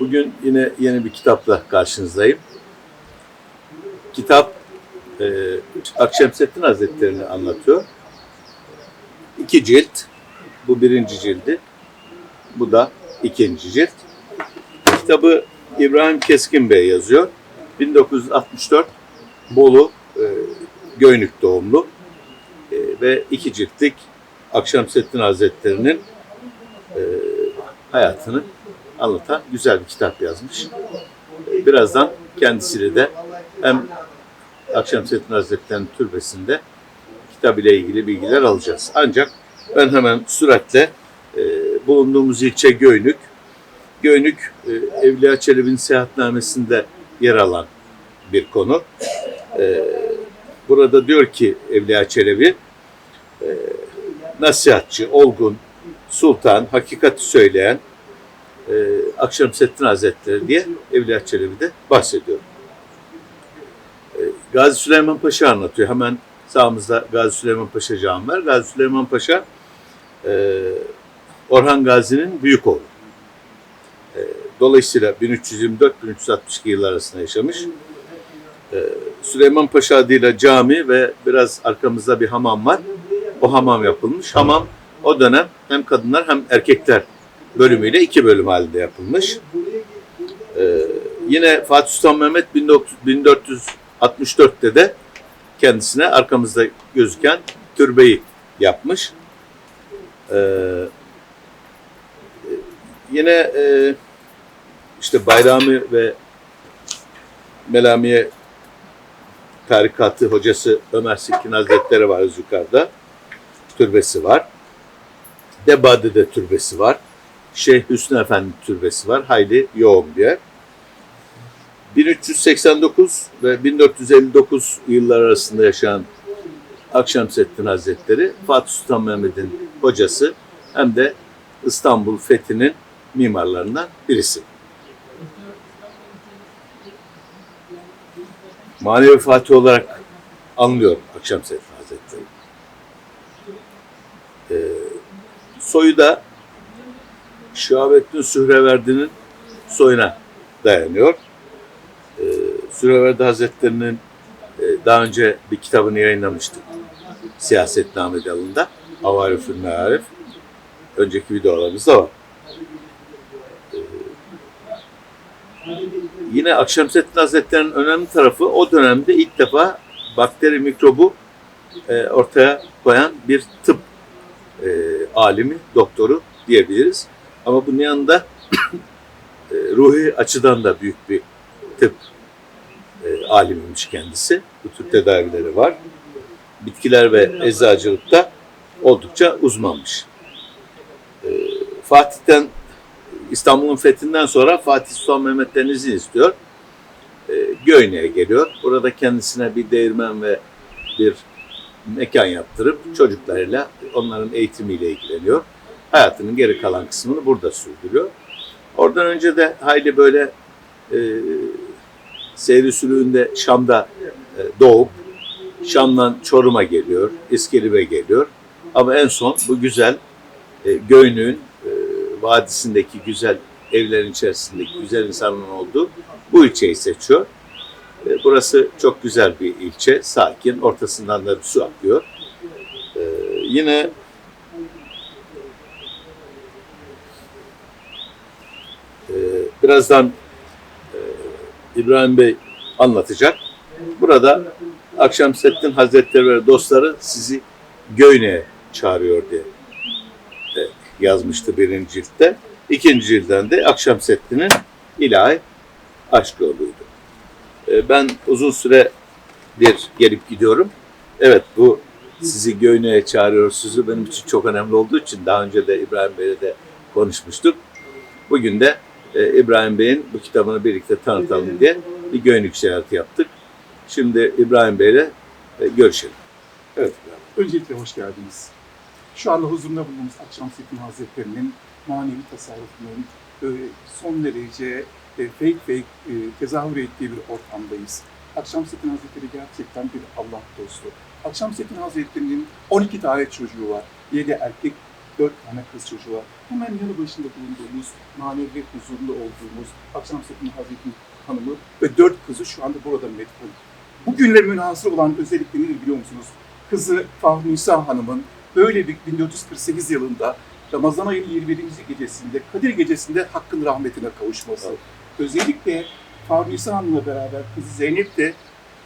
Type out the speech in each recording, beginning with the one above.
Bugün yine yeni bir kitapla karşınızdayım. Kitap e, Akşemseddin Hazretleri'ni anlatıyor. İki cilt. Bu birinci cildi. Bu da ikinci cilt. Kitabı İbrahim Keskin Bey yazıyor. 1964 Bolu e, Göynük doğumlu e, ve iki ciltlik Akşemseddin Hazretleri'nin e, hayatını anlatan güzel bir kitap yazmış. Birazdan kendisiyle de hem Akşemseddin Hazretleri'nin türbesinde kitap ile ilgili bilgiler alacağız. Ancak ben hemen süratle e, bulunduğumuz ilçe Göynük. Göynük e, Evliya Çelebi'nin seyahatnamesinde yer alan bir konu. E, burada diyor ki Evliya Çelebi, e, nasihatçı, olgun, sultan, hakikati söyleyen e, Akşemseddin Hazretleri diye Evliya Çelebi'de bahsediyor. E, Gazi Süleyman Paşa anlatıyor. Hemen sağımızda Gazi Süleyman Paşa Camii var. Gazi Süleyman Paşa e, Orhan Gazi'nin büyük oğlu. E, dolayısıyla 1324-1362 yıllar arasında yaşamış. E, Süleyman Paşa adıyla cami ve biraz arkamızda bir hamam var. O hamam yapılmış. Hamam o dönem hem kadınlar hem erkekler bölümüyle iki bölüm halinde yapılmış. Ee, yine Fatih Sultan Mehmet 19- 1464'te de kendisine arkamızda gözüken türbeyi yapmış. Ee, yine e, işte Bayrami ve Melamiye tarikatı hocası Ömer Silkin Hazretleri var yukarıda. Türbesi var. Debade'de türbesi var. Şeyh Hüsnü Efendi türbesi var. Hayli yoğun bir yer. 1389 ve 1459 yıllar arasında yaşayan Akşemseddin Hazretleri Fatih Sultan Mehmet'in hocası hem de İstanbul fethinin mimarlarından birisi. Manevi Fatih olarak anlıyor Akşemseddin Hazretleri. Ee, soyu da Şahabettin Sühreverdi'nin soyuna dayanıyor. Ee, Sühreverdi Hazretleri'nin e, daha önce bir kitabını yayınlamıştık. Siyasetname dalında. Avarifül Mearif. Önceki videolarımızda var. Ee, yine Akşemseddin Hazretleri'nin önemli tarafı o dönemde ilk defa bakteri mikrobu e, ortaya koyan bir tıp e, alimi, doktoru diyebiliriz. Ama bunun yanında e, ruhi açıdan da büyük bir tıp e, alimiymiş kendisi. Bu tür tedavileri var. Bitkiler ve eczacılıkta oldukça uzmanmış. E, Fatih'ten İstanbul'un fethinden sonra Fatih Sultan Mehmet'ten izin istiyor. E, Göynek'e geliyor. Burada kendisine bir değirmen ve bir mekan yaptırıp çocuklarıyla onların eğitimiyle ilgileniyor. Hayatının geri kalan kısmını burada sürdürüyor. Oradan önce de hayli böyle e, seyri sülüğünde Şam'da e, doğup Şam'dan Çorum'a geliyor, İskilip'e geliyor. Ama en son bu güzel e, Göynük'ün e, vadisindeki güzel evlerin içerisindeki güzel insanların olduğu bu ilçeyi seçiyor. E, burası çok güzel bir ilçe, sakin. Ortasından da bir su akıyor. E, yine e, birazdan e, İbrahim Bey anlatacak. Burada Akşemseddin Hazretleri ve dostları sizi Göynek'e çağırıyor diye e, yazmıştı birinci ciltte. İkinci cilden de Akşemseddin'in ilahi aşk yoluydu. E, ben uzun süre bir gelip gidiyorum. Evet bu sizi Göynek'e çağırıyor sözü benim için çok önemli olduğu için daha önce de İbrahim Bey'le de konuşmuştuk. Bugün de e, İbrahim Bey'in bu kitabını birlikte tanıtalım diye bir Göynük ziyareti yaptık. Şimdi İbrahim Bey'le e, görüşelim. Evet. Öncelikle hoş geldiniz. Şu anda huzurunda bulunduğumuz Akşamseddin Hazretleri'nin manevi tasarrufunun e, son derece e, fake fake e, tezahür ettiği bir ortamdayız. Akşamseddin Hazretleri gerçekten bir Allah dostu. Akşamseddin Hazretleri'nin 12 tane çocuğu var. 7 erkek dört tane kız çocuğu var. Hemen yanı başında bulunduğumuz, manevi huzurunda olduğumuz Akşamseddin Hazretleri hanımı ve dört kızı şu anda burada metfun. Bugünle münhasır olan özellikle nedir biliyor musunuz? Kızı Fahri Nisa Hanım'ın böyle bir 1448 yılında Ramazan ayının 21. gecesinde, Kadir gecesinde hakkın rahmetine kavuşması. Evet. Özellikle Fahri Nisa Hanım'la beraber kızı Zeynep de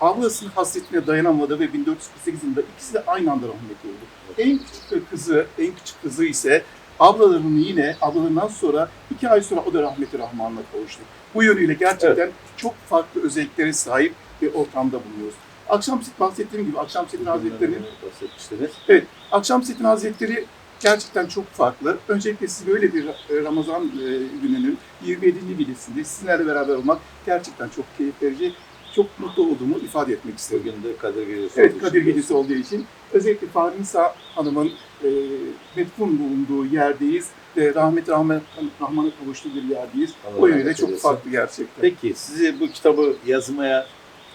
ablasının hasretine dayanamadı ve 1448 yılında ikisi de aynı anda rahmetli oldu. En küçük kızı, en küçük kızı ise ablalarının yine ablalarından sonra iki ay sonra o da rahmeti rahmanına kavuştu. Bu yönüyle gerçekten çok farklı özelliklere sahip bir ortamda bulunuyoruz. Akşam bahsettiğim gibi Akşamseddin Hazretleri'nin bahsetmiştiniz. Akşamseddin Hazretleri gerçekten çok farklı. Öncelikle siz böyle bir e, Ramazan e, gününün 27. gecesinde sizinlerle beraber olmak gerçekten çok keyif verici. Çok mutlu olduğumu ifade etmek isterim. Bugün de Kadir Gecesi Evet, Kadir Gecesi olduğu için. Özellikle Fahri Nisa Hanım'ın e, metfun bulunduğu yerdeyiz. E, rahmet rahmet Rahman'a kavuştuğu bir yerdeyiz. Allah o yönüyle rahmet çok eylesin. farklı gerçekten. Peki sizi bu kitabı yazmaya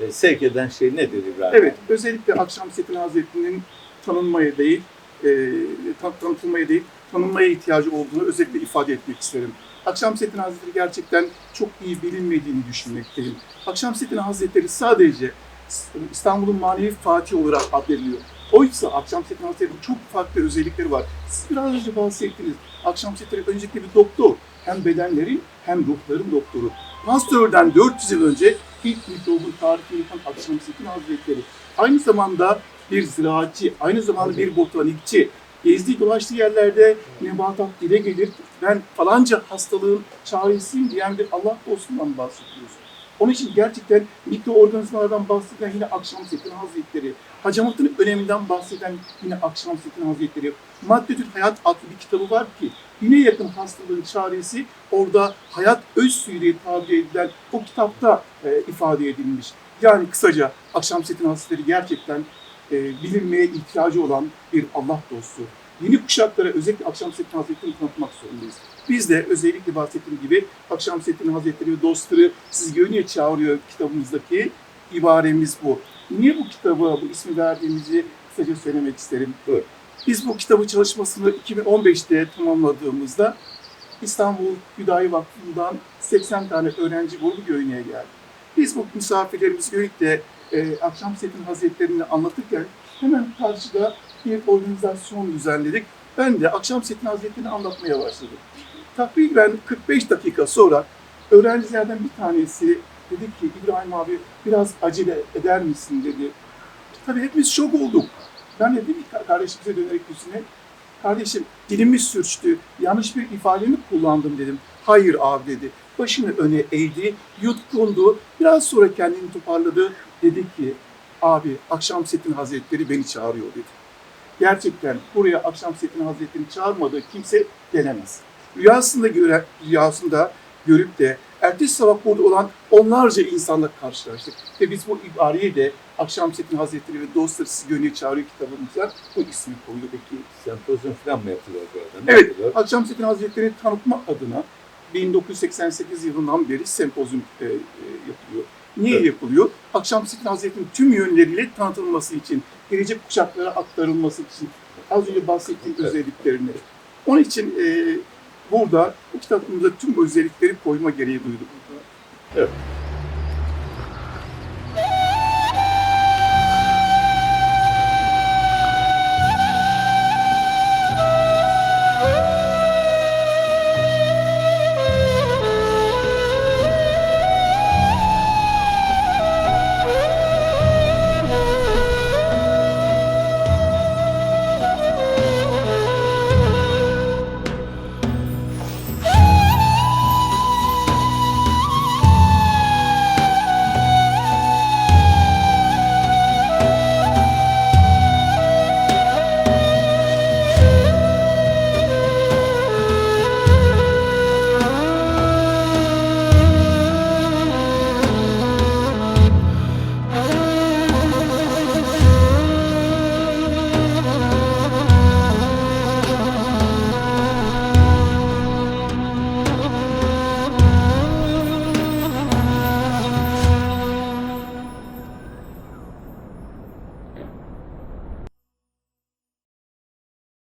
e, sevk eden şey nedir İbrahim? Evet, özellikle Akşamseddin Hazretleri'nin tanınmaya değil, e, tan- tanıtılmaya değil, tanınmaya ihtiyacı olduğunu özellikle ifade etmek isterim. Akşamseddin Hazretleri gerçekten çok iyi bilinmediğini düşünmekteyim. Akşamseddin Hazretleri sadece İstanbul'un manevi Fatih olarak adlediliyor. Oysa Akşamseddin Hazretleri'nin çok farklı özellikleri var. Siz biraz önce bahsettiniz. Akşamseddin öncelikle bir doktor. Hem bedenlerin hem ruhların doktoru. Pasteur'den 400 yıl önce ilk mikrobun tarifini yapan Akşamseddin Hazretleri. Aynı zamanda bir ziraatçı, aynı zamanda bir botanikçi. Gezdiği dolaştığı yerlerde nebatat dile gelir. Ben falanca hastalığın çaresiyim diyen bir Allah dostundan bahsediyoruz. Onun için gerçekten mikroorganizmalardan bahseden yine Akşamseddin Hazretleri, hacamatın öneminden bahseden yine Akşamseddin Hazretleri, Maddetül Hayat adlı bir kitabı var ki yine yakın hastalığın çaresi orada hayat öz suyu diye tabir edilen o kitapta e, ifade edilmiş. Yani kısaca Akşamseddin Hazretleri gerçekten e, bilinmeye ihtiyacı olan bir Allah dostu. Yeni kuşaklara özellikle Akşamseddin Hazretleri'ni tanıtmak zorundayız. Biz de özellikle bahsettiğim gibi Akşamseddin Hazretleri ve dostları sizi gönlüye çağırıyor kitabımızdaki ibaremiz bu. Niye bu kitabı, bu ismi verdiğimizi kısaca söylemek isterim. Buyur. Biz bu kitabı çalışmasını 2015'te tamamladığımızda İstanbul Hüdayi Vakfı'ndan 80 tane öğrenci grubu Göynü'ye geldi. Biz bu misafirlerimiz Göynük'te e, Akşamseddin Hazretleri'ni anlatırken hemen karşıda bir organizasyon düzenledik. Ben de Akşamseddin Hazretleri'ni anlatmaya başladım. Takriben 45 dakika sonra öğrencilerden bir tanesi dedi ki İbrahim abi biraz acele eder misin dedi. Tabii hepimiz şok olduk. Ben de dedim ki kardeşimize dönerek yüzüne kardeşim dilimiz sürçtü, yanlış bir ifade mi kullandım dedim. Hayır abi dedi. Başını öne eğdi, yutkundu. Biraz sonra kendini toparladı. Dedi ki abi Akşamseddin Hazretleri beni çağırıyor dedi. Gerçekten buraya Akşamseddin Hazretleri'ni çağırmadığı kimse gelemez. Rüyasında, göre, rüyasında görüp de ertesi sabah burada olan onlarca insanla karşılaştık. Ve biz bu ibareyi de Akşamseddin Hazretleri ve dostları sizi gönlüye çağırıyor kitabımıza bu ismi koydu. Peki Sempozyum falan mı yapılıyor burada? Ne Evet, yapılıyor? Akşamseddin Hazretleri'ni tanıtmak adına 1988 yılından beri sempozyum e, e, yapılıyor. Niye Evet. yapılıyor? Akşamseddin Hazretleri'nin tüm yönleriyle tanıtılması için, gelecek kuşaklara aktarılması için, az önce bahsettiğim Evet. özelliklerini. Onun için e, burada bu kitabımıza tüm özellikleri koyma gereği duyduk. Evet.